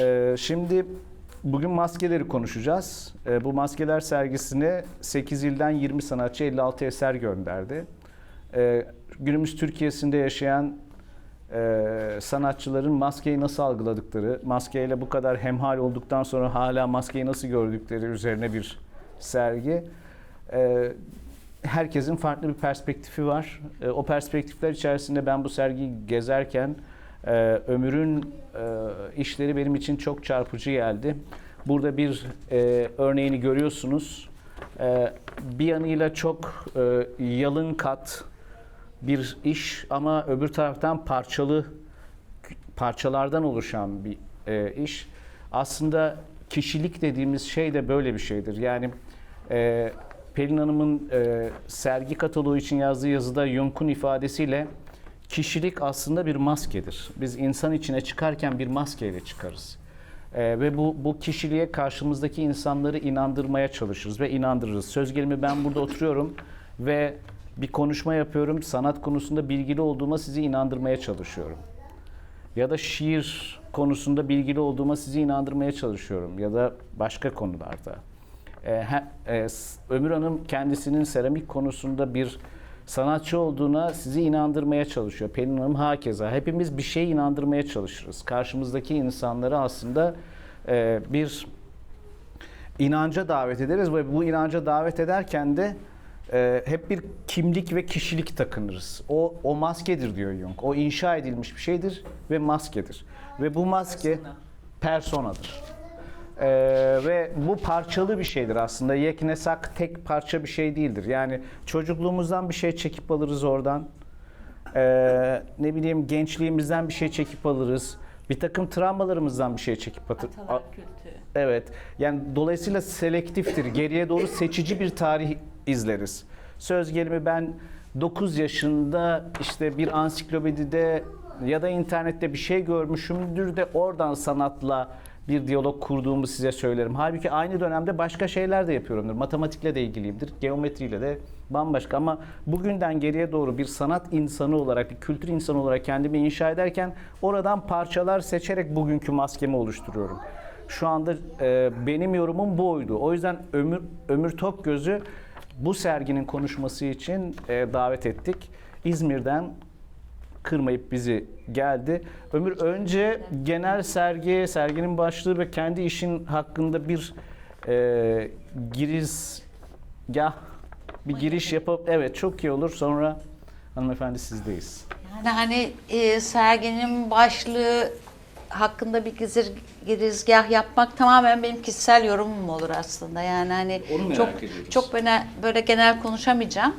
Ee, şimdi bugün maskeleri konuşacağız. Ee, bu maskeler sergisine 8 ilden 20 sanatçı 56 eser gönderdi. Ee, günümüz Türkiye'sinde yaşayan e, sanatçıların maskeyi nasıl algıladıkları, maskeyle bu kadar hemhal olduktan sonra hala maskeyi nasıl gördükleri üzerine bir sergi. Ee, herkesin farklı bir perspektifi var. Ee, o perspektifler içerisinde ben bu sergiyi gezerken e, Ömür'ün e, işleri benim için çok çarpıcı geldi. Burada bir e, örneğini görüyorsunuz. E, bir yanıyla çok e, yalın kat bir iş ama öbür taraftan parçalı parçalardan oluşan bir e, iş. Aslında kişilik dediğimiz şey de böyle bir şeydir. Yani e, Pelin Hanım'ın e, sergi kataloğu için yazdığı yazıda Jung'un ifadesiyle kişilik aslında bir maskedir. Biz insan içine çıkarken bir maskeyle çıkarız. E, ve bu, bu kişiliğe karşımızdaki insanları inandırmaya çalışırız ve inandırırız. Söz gelimi ben burada oturuyorum ve bir konuşma yapıyorum. Sanat konusunda bilgili olduğuma sizi inandırmaya çalışıyorum ya da şiir konusunda bilgili olduğuma sizi inandırmaya çalışıyorum ya da başka konularda. Ee, he- e, Ömür Hanım kendisinin seramik konusunda bir sanatçı olduğuna sizi inandırmaya çalışıyor. Pelin Hanım hakeza. Hepimiz bir şeye inandırmaya çalışırız. Karşımızdaki insanları aslında e, bir inanca davet ederiz ve bu inanca davet ederken de e, hep bir kimlik ve kişilik takınırız. O o maskedir diyor Jung. O inşa edilmiş bir şeydir ve maskedir. Ve bu maske personadır. E, ve bu parçalı bir şeydir aslında. Yeknesak tek parça bir şey değildir. Yani çocukluğumuzdan bir şey çekip alırız oradan. Ee, ne bileyim gençliğimizden bir şey çekip alırız. Bir takım travmalarımızdan bir şey çekip atır. Atalar kültü. Evet. Yani dolayısıyla selektiftir. Geriye doğru seçici bir tarih izleriz. Söz gelimi ben 9 yaşında işte bir ansiklopedide ya da internette bir şey görmüşümdür de oradan sanatla bir diyalog kurduğumu size söylerim. Halbuki aynı dönemde başka şeyler de yapıyorumdur. Matematikle de ilgiliyimdir, geometriyle de bambaşka ama bugünden geriye doğru bir sanat insanı olarak, bir kültür insanı olarak kendimi inşa ederken oradan parçalar seçerek bugünkü maskemi oluşturuyorum. Şu anda e, benim yorumum bu oydu. O yüzden Ömür, Ömür Tokgöz'ü bu serginin konuşması için e, davet ettik. İzmir'den kırmayıp bizi geldi. Ömür önce genel sergi, serginin başlığı ve kendi işin hakkında bir e, girizgah, bir giriş yapıp evet çok iyi olur. Sonra hanımefendi sizdeyiz. Yani hani e, serginin başlığı hakkında bir gizir, girizgah yapmak tamamen benim kişisel yorumum olur aslında. Yani hani çok ediyoruz. çok böyle, böyle genel konuşamayacağım.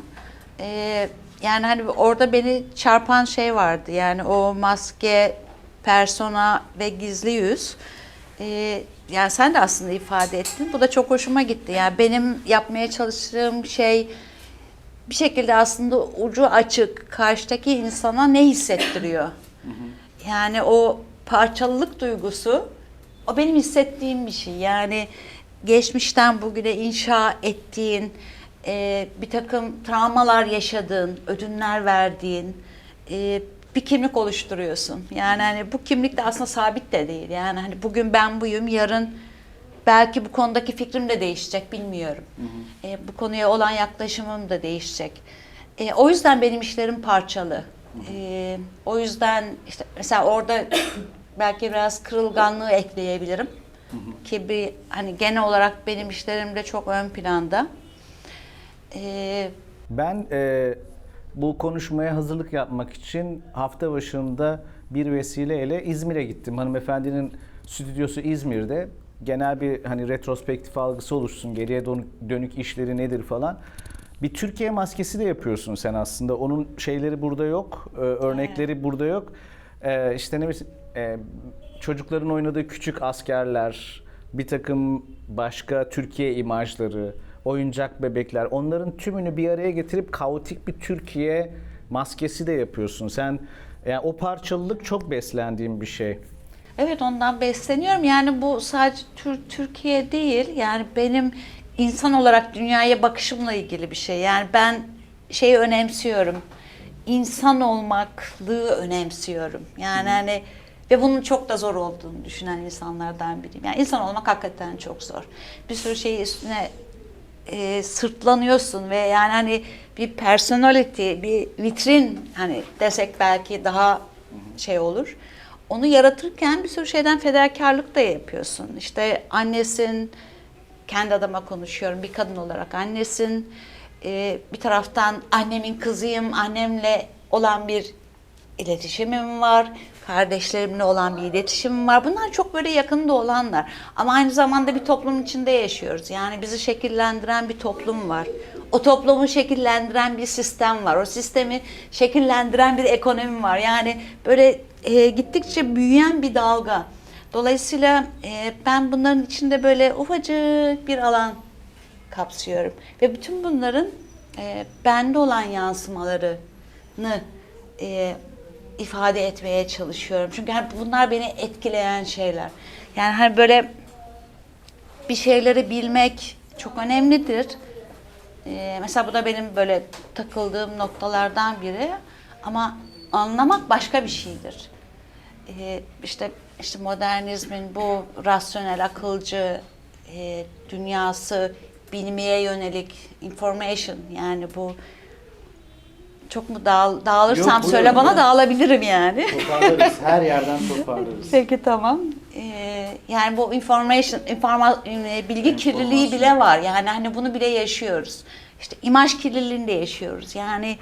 E, yani hani orada beni çarpan şey vardı. Yani o maske, persona ve gizli yüz. E, yani sen de aslında ifade ettin. Bu da çok hoşuma gitti. Yani benim yapmaya çalıştığım şey bir şekilde aslında ucu açık karşıdaki insana ne hissettiriyor? Yani o parçalılık duygusu o benim hissettiğim bir şey. Yani geçmişten bugüne inşa ettiğin e, bir takım travmalar yaşadığın, ödünler verdiğin e, bir kimlik oluşturuyorsun. Yani hani bu kimlik de aslında sabit de değil. Yani hani bugün ben buyum, yarın belki bu konudaki fikrim de değişecek bilmiyorum. E, bu konuya olan yaklaşımım da değişecek. E, o yüzden benim işlerim parçalı. E, o yüzden işte mesela orada belki biraz kırılganlığı ekleyebilirim. Ki bir hani genel olarak benim işlerim de çok ön planda. E, Ben e, bu konuşmaya hazırlık yapmak için hafta başında bir vesileyle İzmir'e gittim. Hanımefendinin stüdyosu İzmir'de. Genel bir hani retrospektif algısı oluşsun, geriye dönük, dönük işleri nedir falan. Bir Türkiye maskesi de yapıyorsun sen aslında. Onun şeyleri burada yok, e, örnekleri burada yok. E, işte ne bileyim, e, çocukların oynadığı küçük askerler, bir takım başka Türkiye imajları, oyuncak bebekler onların tümünü bir araya getirip kaotik bir Türkiye maskesi de yapıyorsun. Sen yani o parçalılık çok beslendiğim bir şey. Evet ondan besleniyorum. Yani bu sadece Tür- Türkiye değil. Yani benim insan olarak dünyaya bakışımla ilgili bir şey. Yani ben şeyi önemsiyorum. İnsan olmaklığı önemsiyorum. Yani hani Ve bunun çok da zor olduğunu düşünen insanlardan biriyim. Yani insan olmak hakikaten çok zor. Bir sürü şeyi üstüne e, sırtlanıyorsun ve yani hani bir personality, bir vitrin hani desek belki daha şey olur. Onu yaratırken bir sürü şeyden fedakarlık da yapıyorsun. İşte annesin, kendi adıma konuşuyorum bir kadın olarak annesin. Ee, bir taraftan annemin kızıyım, annemle olan bir iletişimim var. Kardeşlerimle olan bir iletişimim var. Bunlar çok böyle yakında olanlar. Ama aynı zamanda bir toplumun içinde yaşıyoruz. Yani bizi şekillendiren bir toplum var. O toplumu şekillendiren bir sistem var. O sistemi şekillendiren bir ekonomi var. Yani böyle e, gittikçe büyüyen bir dalga. Dolayısıyla e, ben bunların içinde böyle ufacık bir alan kapsıyorum. Ve bütün bunların e, bende olan yansımalarını e, ifade etmeye çalışıyorum. Çünkü hani bunlar beni etkileyen şeyler. Yani hani böyle bir şeyleri bilmek çok önemlidir. E, mesela bu da benim böyle takıldığım noktalardan biri. Ama anlamak başka bir şeydir. E, işte işte modernizmin bu rasyonel, akılcı e, dünyası, bilmeye yönelik information yani bu çok mu dağıl, dağılırsam Yok, söyle bana buyurun. dağılabilirim yani. Toparlarız. Her yerden toparlarız. Peki tamam. Ee, yani bu information, informa, e, bilgi kirliliği bile var. Yani hani bunu bile yaşıyoruz. İşte imaj kirliliğini de yaşıyoruz. Yani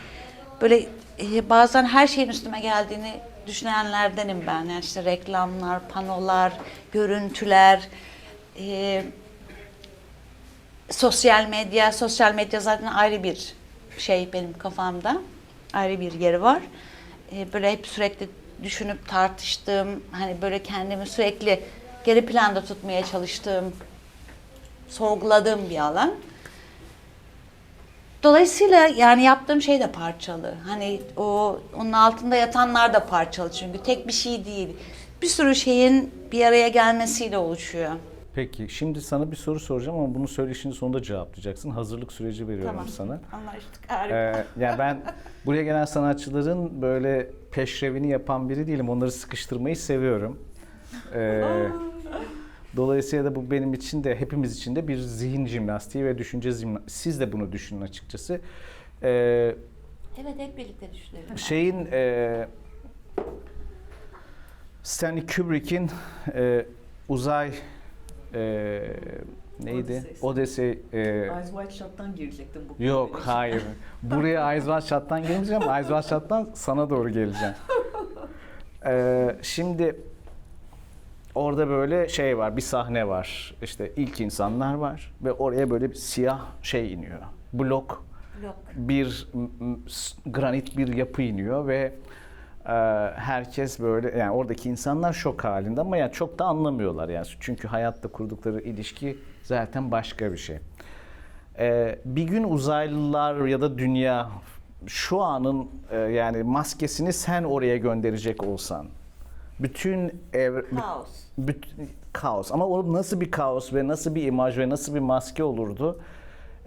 böyle e, bazen her şeyin üstüme geldiğini düşünenlerdenim ben. Yani işte reklamlar, panolar, görüntüler, e, sosyal medya. Sosyal medya zaten ayrı bir şey benim kafamda. Ayrı bir yeri var. E, böyle hep sürekli düşünüp tartıştığım, hani böyle kendimi sürekli geri planda tutmaya çalıştığım, sorguladığım bir alan. Dolayısıyla yani yaptığım şey de parçalı. Hani o onun altında yatanlar da parçalı çünkü tek bir şey değil. Bir sürü şeyin bir araya gelmesiyle oluşuyor. Peki şimdi sana bir soru soracağım ama bunu söyleşinin sonunda cevaplayacaksın. Hazırlık süreci veriyorum sana. Anlaştık. Ee, yani ben buraya gelen sanatçıların böyle peşrevini yapan biri değilim. Onları sıkıştırmayı seviyorum. Ee, dolayısıyla da bu benim için de hepimiz için de bir zihin jimnastiği ve düşünce jimnastiği. Siz de bunu düşünün açıkçası. Ee, Evet hep birlikte düşünelim. şeyin e, Stanley Kubrick'in e, uzay e, neydi? Odyssey e, Eyes Wide Shut'tan girecektim bu Yok konuya. hayır. Buraya Eyes Wide Shut'tan gelmeyeceğim. Eyes Wide Shut'tan sana doğru geleceğim. Ee, şimdi orada böyle şey var, bir sahne var. İşte ilk insanlar var ve oraya böyle bir siyah şey iniyor. Blok, Yok. bir m- m- s- granit bir yapı iniyor ve e, herkes böyle yani oradaki insanlar şok halinde ama yani çok da anlamıyorlar yani çünkü hayatta kurdukları ilişki zaten başka bir şey. Ee, bir gün uzaylılar ya da dünya şu anın e, yani maskesini sen oraya gönderecek olsan bütün ev, Kaos. bütün kaos ama o nasıl bir kaos ve nasıl bir imaj ve nasıl bir maske olurdu?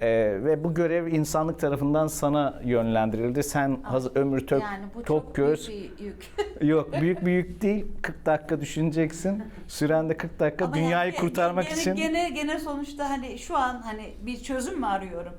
Ee, ve bu görev insanlık tarafından sana yönlendirildi. Sen hazır ömür tök, yani bu tok çok göz. büyük bir yük. Yok büyük büyük değil. 40 dakika düşüneceksin. Süren de 40 dakika Ama dünyayı yani kurtarmak gene, için. Gene gene sonuçta hani şu an hani bir çözüm mü arıyorum?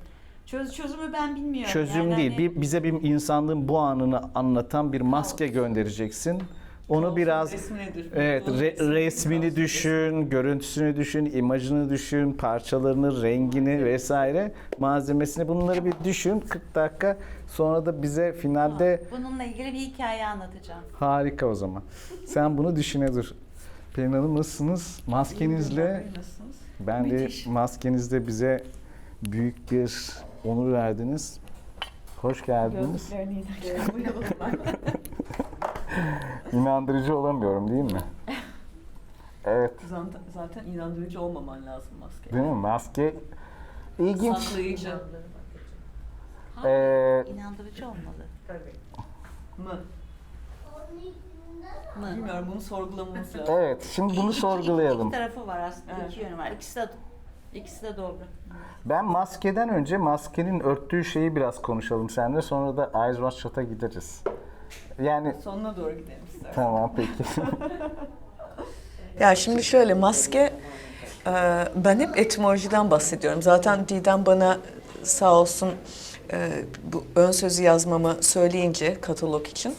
Çöz, çözümü ben bilmiyorum. Çözüm Yani değil. hani- Bir, bize bir insanlığın bu anını anlatan bir maske göndereceksin. Onu biraz resmi nedir? Evet, re- resmini düşün, görüntüsünü düşün, imajını düşün, parçalarını, rengini vesaire, malzemesini bunları bir düşün 40 dakika. Sonra da bize finalde Bununla ilgili bir hikaye anlatacağım. harika o zaman. Sen bunu düşüne dur. Pelin Hanım nasılsınız? Maskenizle, Nasılsınız? ben de Müthiş. maskenizle bize büyük bir onur verdiniz. Hoş geldiniz. Gözlüklerini inerken uyuyalım ben. İnandırıcı olamıyorum değil mi? Evet. Zaten, zaten inandırıcı olmaman lazım maske. Değil mi? Maske ilginç. Saklayıcı Ee, İnandırıcı olmalı. mı? Mı? Bilmiyorum bunu sorgulamamız lazım. evet, şimdi bunu İki- sorgulayalım. İki, tarafı var aslında. Evet. iki yönü var. İkisi de ikisi de doğru. Ben maskeden önce maskenin örttüğü şeyi biraz konuşalım seninle. Sonra da Eyes Wide Shut'a gideriz. Yani Sonuna doğru gidelim istersen. tamam peki. Ya şimdi şöyle maske e, ben hep etimolojiden bahsediyorum. Zaten Didem bana sağ olsun e, bu ön sözü yazmamı söyleyince katalog için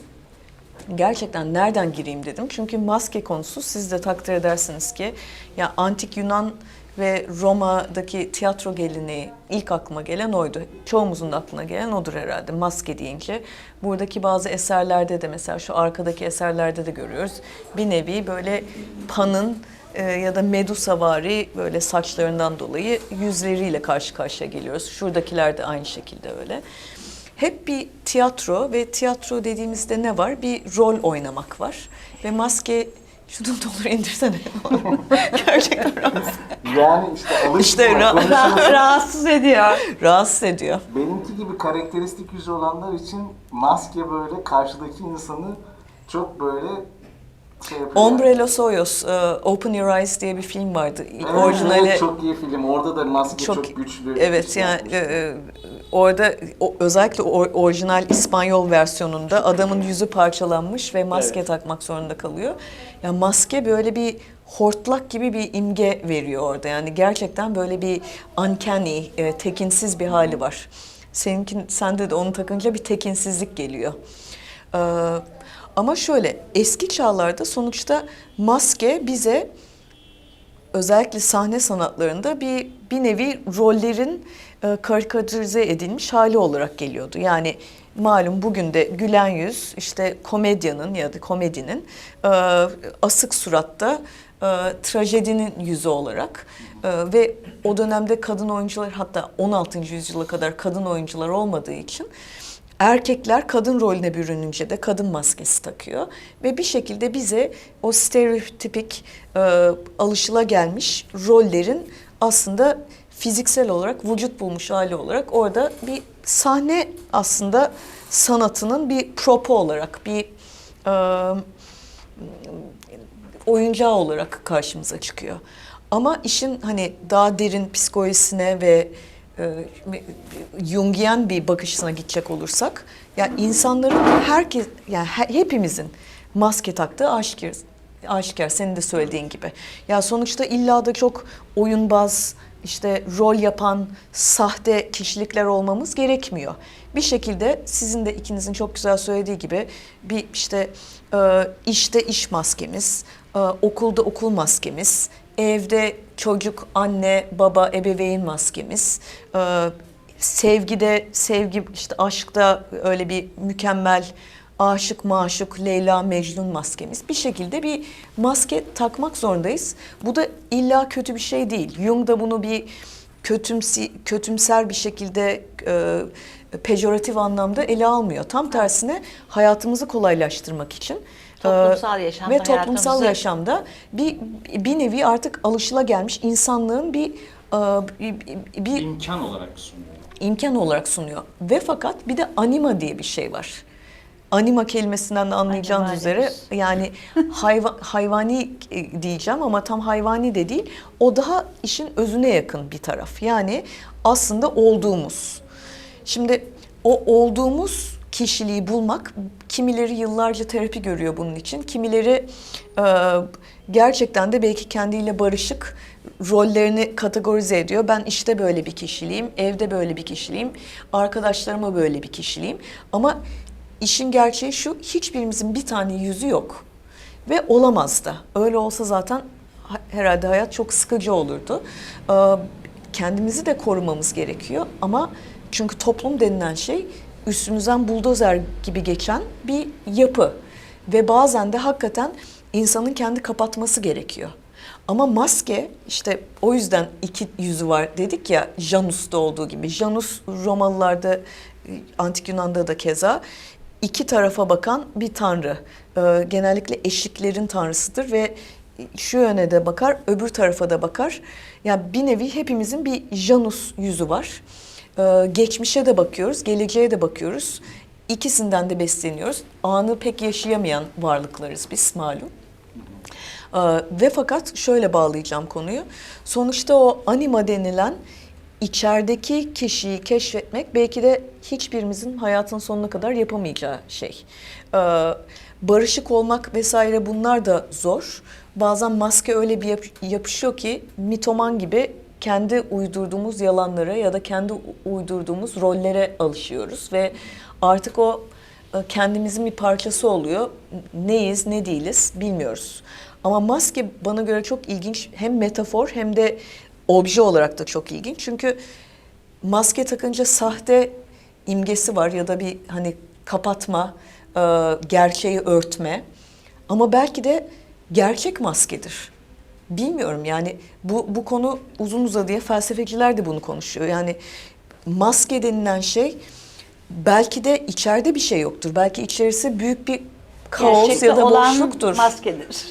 gerçekten nereden gireyim dedim. Çünkü maske konusu siz de takdir edersiniz ki ya antik Yunan ve Roma'daki tiyatro geleneği ilk aklıma gelen oydu. Çoğumuzun da aklına gelen odur herhalde maske deyince. Buradaki bazı eserlerde de mesela şu arkadaki eserlerde de görüyoruz. Bir nevi böyle Pan'ın e, ya da Medusavari böyle saçlarından dolayı yüzleriyle karşı karşıya geliyoruz. Şuradakiler de aynı şekilde öyle. Hep bir tiyatro ve tiyatro dediğimizde ne var? Bir rol oynamak var. Ve maske şunu da olur indirsene. Gerçekten rahatsız, Yani işte alışma. İşte ra- konuşması- Rahatsız ediyor. rahatsız ediyor. Benimki gibi karakteristik yüzü olanlar için maske böyle karşıdaki insanı çok böyle şey yapıyor. Ombrelo Soyos, e, Open Your Eyes diye bir film vardı. Evet, Orijinali evet, çok iyi film. Orada da maske çok, çok- güçlü. Evet şey yani e, e, orada o, özellikle o, orijinal İspanyol versiyonunda adamın yüzü parçalanmış ve maske takmak zorunda kalıyor. Yani maske böyle bir hortlak gibi bir imge veriyor orada. Yani gerçekten böyle bir uncanny, e, tekinsiz bir hali var. Seninkin sende de onu takınca bir tekinsizlik geliyor. Ee, ama şöyle eski çağlarda sonuçta maske bize özellikle sahne sanatlarında bir bir nevi rollerin karikatürize edilmiş hali olarak geliyordu. Yani malum bugün de gülen yüz işte komedyanın ya da komedinin e, asık suratta e, trajedinin yüzü olarak e, ve o dönemde kadın oyuncular hatta 16. yüzyıla kadar kadın oyuncular olmadığı için Erkekler kadın rolüne bürününce de kadın maskesi takıyor ve bir şekilde bize o stereotipik e, alışılagelmiş rollerin aslında fiziksel olarak vücut bulmuş hali olarak orada bir sahne aslında sanatının bir propo olarak bir e, oyuncağı olarak karşımıza çıkıyor. Ama işin hani daha derin psikolojisine ve Jungian bir bakışına gidecek olursak, ya insanların herkes, yani he- hepimizin maske taktığı aşikar. Aşikar senin de söylediğin gibi. Ya sonuçta illa da çok oyunbaz, işte rol yapan sahte kişilikler olmamız gerekmiyor. Bir şekilde sizin de ikinizin çok güzel söylediği gibi bir işte e, işte iş maskemiz, e, okulda okul maskemiz, evde çocuk, anne, baba, ebeveyn maskemiz, e, sevgide, sevgi işte aşkta öyle bir mükemmel aşık maşuk Leyla Mecnun maskemiz. Bir şekilde bir maske takmak zorundayız. Bu da illa kötü bir şey değil. Jung da bunu bir kötümsi, kötümser bir şekilde e, pejoratif anlamda ele almıyor. Tam tersine hayatımızı kolaylaştırmak için e, Toplumsal yaşamda ve toplumsal hayatımızı- yaşamda bir bir nevi artık alışılagelmiş insanlığın bir e, bir, bir İmkan olarak sunuyor. imkan olarak sunuyor. Ve fakat bir de anima diye bir şey var. Anima kelimesinden de anlayacağınız Animalius. üzere yani hayva, hayvani e, diyeceğim ama tam hayvani de değil. O daha işin özüne yakın bir taraf. Yani aslında olduğumuz. Şimdi o olduğumuz kişiliği bulmak kimileri yıllarca terapi görüyor bunun için. Kimileri e, gerçekten de belki kendiyle barışık rollerini kategorize ediyor. Ben işte böyle bir kişiliğim, evde böyle bir kişiliğim, arkadaşlarıma böyle bir kişiliğim. Ama işin gerçeği şu, hiçbirimizin bir tane yüzü yok. Ve olamaz da. Öyle olsa zaten ha- herhalde hayat çok sıkıcı olurdu. Ee, kendimizi de korumamız gerekiyor ama çünkü toplum denilen şey üstümüzden buldozer gibi geçen bir yapı. Ve bazen de hakikaten insanın kendi kapatması gerekiyor. Ama maske işte o yüzden iki yüzü var dedik ya Janus'ta olduğu gibi. Janus Romalılarda, Antik Yunan'da da keza iki tarafa bakan bir tanrı. Ee, genellikle eşiklerin tanrısıdır ve şu yöne de bakar, öbür tarafa da bakar. Yani bir nevi hepimizin bir Janus yüzü var. Ee, geçmişe de bakıyoruz, geleceğe de bakıyoruz. İkisinden de besleniyoruz. Anı pek yaşayamayan varlıklarız biz malum. Ee, ve fakat şöyle bağlayacağım konuyu. Sonuçta o anima denilen içerideki kişiyi keşfetmek belki de hiçbirimizin hayatın sonuna kadar yapamayacağı şey. Ee, barışık olmak vesaire bunlar da zor. Bazen maske öyle bir yap- yapışıyor ki mitoman gibi kendi uydurduğumuz yalanlara ya da kendi uydurduğumuz rollere alışıyoruz ve artık o e, kendimizin bir parçası oluyor. Neyiz, ne değiliz bilmiyoruz. Ama maske bana göre çok ilginç hem metafor hem de obje olarak da çok ilginç. Çünkü maske takınca sahte imgesi var ya da bir hani kapatma, e, gerçeği örtme. Ama belki de gerçek maskedir. Bilmiyorum yani bu, bu konu uzun uzadıya felsefeciler de bunu konuşuyor. Yani maske denilen şey belki de içeride bir şey yoktur. Belki içerisi büyük bir kaos Gerçekte ya da olan boşluktur. maskedir.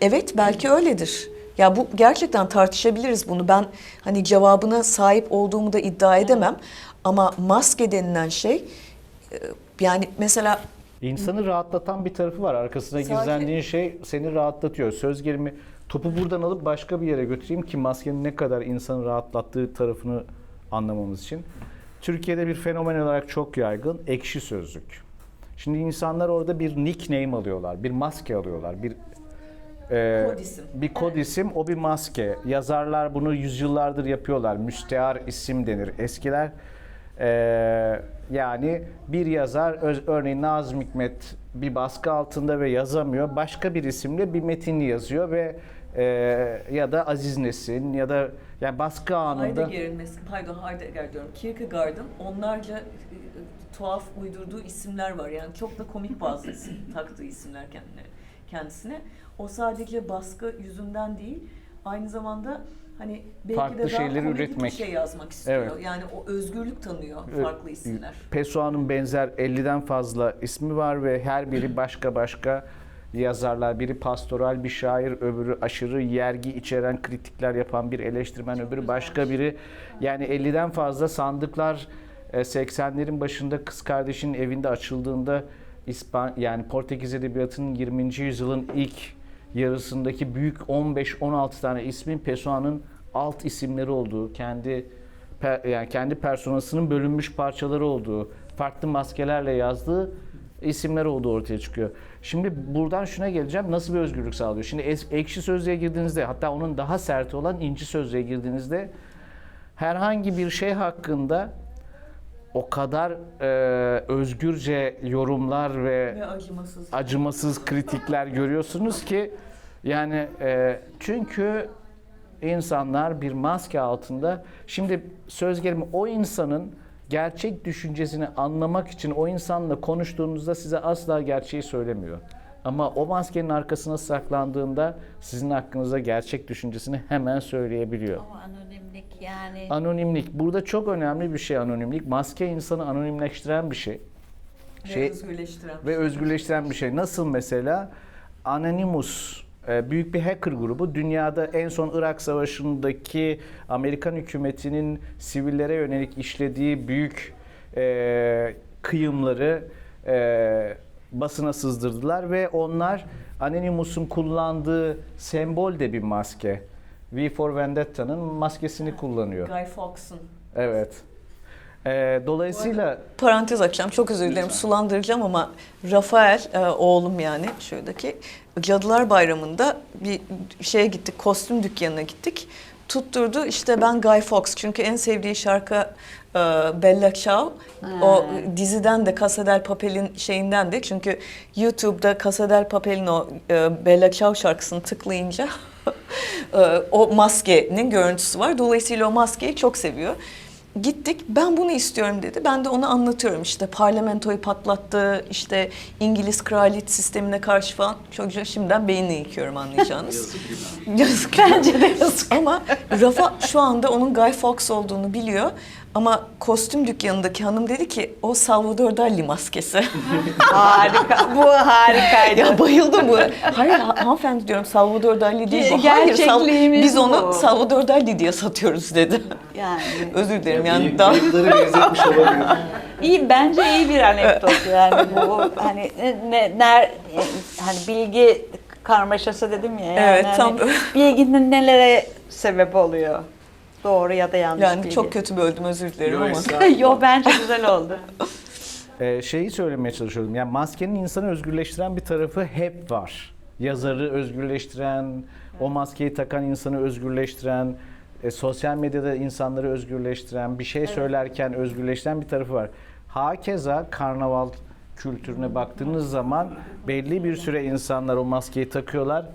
Evet belki öyledir. Ya bu gerçekten tartışabiliriz bunu. Ben hani cevabına sahip olduğumu da iddia edemem. Ama maske denilen şey e, yani mesela İnsanı rahatlatan bir tarafı var. Arkasına Sadece- gizlendiğin şey seni rahatlatıyor. Söz gelimi topu buradan alıp başka bir yere götüreyim ki maskenin ne kadar insanı rahatlattığı tarafını anlamamız için. Türkiye'de bir fenomen olarak çok yaygın ekşi sözlük. Şimdi insanlar orada bir nickname alıyorlar, bir maske alıyorlar, bir e, Kod isim. bir kod isim, o bir maske. Yazarlar bunu yüzyıllardır yapıyorlar. Müstehar isim denir. Eskiler e, yani bir yazar, öz- örneğin Nazım Hikmet bir baskı altında ve yazamıyor. Başka bir isimle bir metinli yazıyor ve e, ya da Aziz Nesin ya da yani baskı anında Heidegger'in mesela, pardon Heidegger diyorum, Kierkegaard'ın onlarca e, e, tuhaf uydurduğu isimler var. Yani çok da komik bazı isim, taktığı isimler kendine, kendisine. O sadece baskı yüzünden değil, aynı zamanda hani belki Farklı de daha şeyleri komik üretmek. bir şey yazmak istiyor. Evet. Yani o özgürlük tanıyor farklı isimler. Pessoa'nın benzer 50'den fazla ismi var ve her biri başka başka yazarlar. Biri pastoral bir şair, öbürü aşırı yergi içeren kritikler yapan bir eleştirmen, öbürü başka biri. Yani 50'den fazla sandıklar e, 80'lerin başında kız kardeşinin evinde açıldığında İspan yani Portekiz edebiyatının 20. yüzyılın ilk yarısındaki büyük 15-16 tane ismin Pessoa'nın alt isimleri olduğu, kendi yani kendi personasının bölünmüş parçaları olduğu, farklı maskelerle yazdığı isimler olduğu ortaya çıkıyor. Şimdi buradan şuna geleceğim. Nasıl bir özgürlük sağlıyor? Şimdi ekşi sözlüğe girdiğinizde hatta onun daha sert olan inci sözlüğe girdiğinizde herhangi bir şey hakkında o kadar e, özgürce yorumlar ve Ve acımasız. acımasız kritikler görüyorsunuz ki yani e, çünkü insanlar bir maske altında şimdi söz gelimi o insanın gerçek düşüncesini anlamak için o insanla konuştuğunuzda size asla gerçeği söylemiyor. Ama o maskenin arkasına saklandığında sizin hakkınızda gerçek düşüncesini hemen söyleyebiliyor. Ama anonimlik yani. Anonimlik. Burada çok önemli bir şey anonimlik. Maske insanı anonimleştiren bir şey. Ve Şey- özgürleştiren. ve özgürleştiren bir şey. Nasıl mesela? Anonymous e, büyük bir hacker grubu dünyada en son Irak Savaşı'ndaki Amerikan hükümetinin sivillere yönelik işlediği büyük e, kıyımları e, basına sızdırdılar ve onlar Anonymous'un kullandığı sembol de bir maske. V for Vendetta'nın maskesini kullanıyor. Guy Fawkes'ın. Evet. E, dolayısıyla parantez açacağım. Çok özür dilerim. Sulandıracağım ama Rafael e, oğlum yani şuradaki Cadılar Bayramı'nda bir şeye gittik. Kostüm dükkanına gittik. Tutturdu işte ben Guy Fawkes çünkü en sevdiği şarkı e, Bella Ciao. O diziden de Casa del Papel'in şeyinden de çünkü YouTube'da Casa del Papel'in o e, Bella Ciao şarkısını tıklayınca o maskenin görüntüsü var. Dolayısıyla o maskeyi çok seviyor. Gittik ben bunu istiyorum dedi. Ben de onu anlatıyorum işte parlamentoyu patlattı, işte İngiliz kraliyet sistemine karşı falan. Çocuğa şimdiden beynini yıkıyorum anlayacağınız. yazık. Bence de yazık. Ama Rafa şu anda onun Guy Fawkes olduğunu biliyor. Ama kostüm dükkanındaki hanım dedi ki o Salvador Dali maskesi. Harika. Bu harikaydı. ya bayıldım bu. Hayır ha- hanımefendi diyorum Salvador Dali değil bu. Hayır Sal- Gerçekliğimiz biz onu bu. Salvador Dali diye satıyoruz dedi. Yani Özür dilerim yani daha... Bıyıkları benzetmiş olabilir. iyi bence iyi bir anekdot yani bu hani ne, ne ner hani bilgi karmaşası dedim ya yani Evet, hani tam- bilginin nelere sebep oluyor. Doğru ya da yanlış Yani bilgi. çok kötü böldüm özür dilerim Yo, ama. estağfurullah. Yo bence güzel oldu. Ee, şeyi söylemeye çalışıyordum. Yani maskenin insanı özgürleştiren bir tarafı hep var. Yazarı özgürleştiren, o maskeyi takan insanı özgürleştiren, e, sosyal medyada insanları özgürleştiren, bir şey söylerken özgürleştiren bir tarafı var. Hakeza karnaval kültürüne baktığınız zaman belli bir süre insanlar o maskeyi takıyorlar.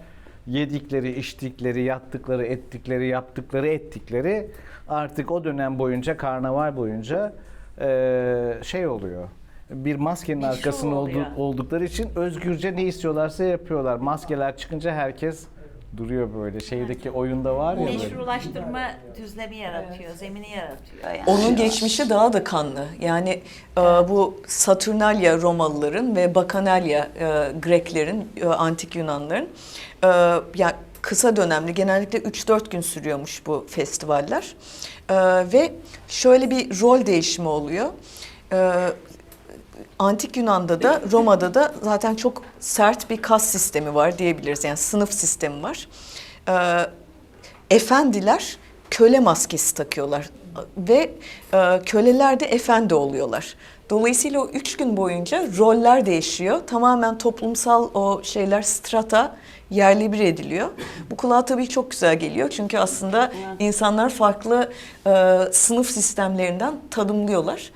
Yedikleri, içtikleri, yattıkları, ettikleri, yaptıkları, ettikleri artık o dönem boyunca, karnaval boyunca e, şey oluyor. Bir maskenin Bir şov arkasında oldu- oldukları için özgürce ne istiyorlarsa yapıyorlar. Maskeler çıkınca herkes duruyor böyle. Şeydeki oyunda var ya böyle. Meşrulaştırma düzlemi yaratıyor, zemini yaratıyor. Yani. Onun geçmişi daha da kanlı. Yani e, bu Saturnalia Romalıların ve Bacchanalia e, Greklerin, e, antik Yunanların e, ya kısa dönemli genellikle 3-4 gün sürüyormuş bu festivaller. E, ve şöyle bir rol değişimi oluyor. E, Antik Yunan'da da Roma'da da zaten çok sert bir kas sistemi var diyebiliriz. Yani sınıf sistemi var. Ee, efendiler köle maskesi takıyorlar ve e, köleler de efendi oluyorlar. Dolayısıyla o üç gün boyunca roller değişiyor. Tamamen toplumsal o şeyler strata yerli bir ediliyor. Bu kulağa tabii çok güzel geliyor. Çünkü aslında insanlar farklı e, sınıf sistemlerinden tadımlıyorlar.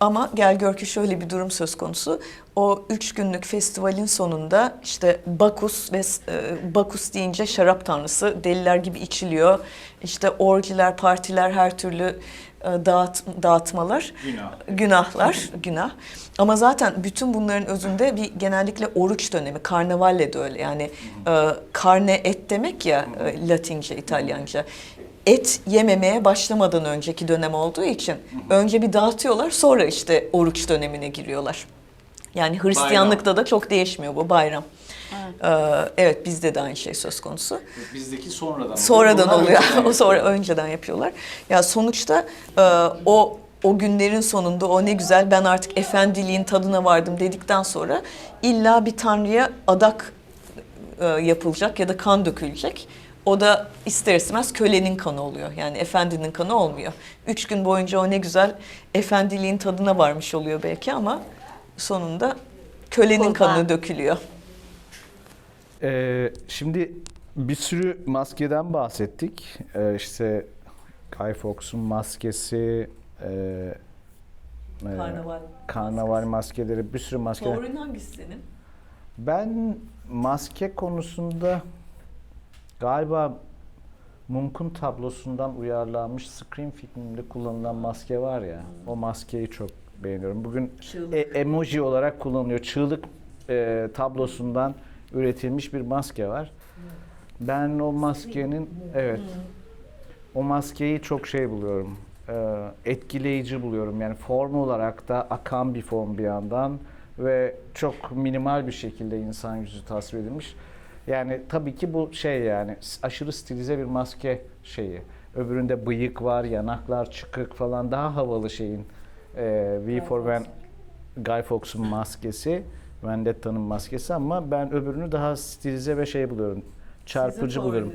Ama gel gör ki şöyle bir durum söz konusu. O üç günlük festivalin sonunda işte Bakus ve e, Bakus deyince şarap tanrısı deliler gibi içiliyor. İşte orgiler, partiler, her türlü e, dağıt, dağıtmalar, Günah. günahlar, günah. Ama zaten bütün bunların özünde bir genellikle oruç dönemi, karnavalle de öyle. Yani e, karne et demek ya e, Latince, İtalyanca et yememeye başlamadan önceki dönem olduğu için önce bir dağıtıyorlar sonra işte oruç dönemine giriyorlar. Yani Hristiyanlıkta da çok değişmiyor bu bayram. Ee, evet bizde de aynı şey söz konusu. Bizdeki sonradan. Sonradan oluyor. o sonra önceden yapıyorlar. Ya sonuçta e, o o günlerin sonunda o ne güzel ben artık efendiliğin tadına vardım dedikten sonra illa bir tanrıya adak e, yapılacak ya da kan dökülecek. O da ister istemez kölenin kanı oluyor. Yani efendinin kanı olmuyor. Üç gün boyunca o ne güzel efendiliğin tadına varmış oluyor belki ama sonunda kölenin Kurban. kanı dökülüyor. Ee, şimdi bir sürü maskeden bahsettik. Ee, işte Guy Fawkes'un maskesi, e, e, Karnaval. karnaval maskeleri, bir sürü maske. Favorin hangisi senin? Ben maske konusunda galiba Munch'un tablosundan uyarlanmış Scream filminde kullanılan maske var ya. O maskeyi çok beğeniyorum. Bugün e- emoji olarak kullanılıyor. Çığlık e, tablosundan üretilmiş bir maske var. Ben o maskenin evet o maskeyi çok şey buluyorum. e, etkileyici buluyorum. Yani form olarak da akan bir form bir yandan ve çok minimal bir şekilde insan yüzü tasvir edilmiş. Yani tabii ki bu şey yani aşırı stilize bir maske şeyi. Öbüründe bıyık var, yanaklar çıkık falan daha havalı şeyin. E, V for Van Guy Fawkes'un maskesi, Vendetta'nın maskesi ama ben öbürünü daha stilize ve şey buluyorum. Çarpıcı buluyorum.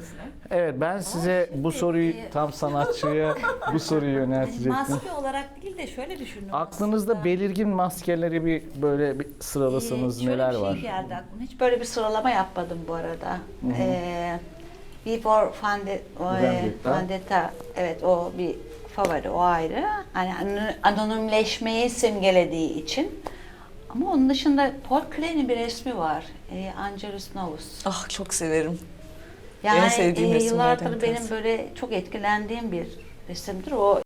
Evet ben size bu soruyu tam sanatçıya bu soruyu yöneltecektim. Maske olarak değil de şöyle düşündüm. Aklınızda aslında. belirgin maskeleri bir böyle bir sıralasanız Ee, şöyle neler bir şey var? geldi aklıma. Hiç böyle bir sıralama yapmadım bu arada. Ee, Before e, Vendetta. Vendetta, evet o bir favori, o ayrı. Hani ano- anonimleşmeyi simgelediği için. Ama onun dışında Paul Klee'nin bir resmi var. Ee, Angelus Novus. Ah çok severim. Yani sevdiğim e, resimlerden yıllardır benim tanesi. böyle çok etkilendiğim bir resimdir. O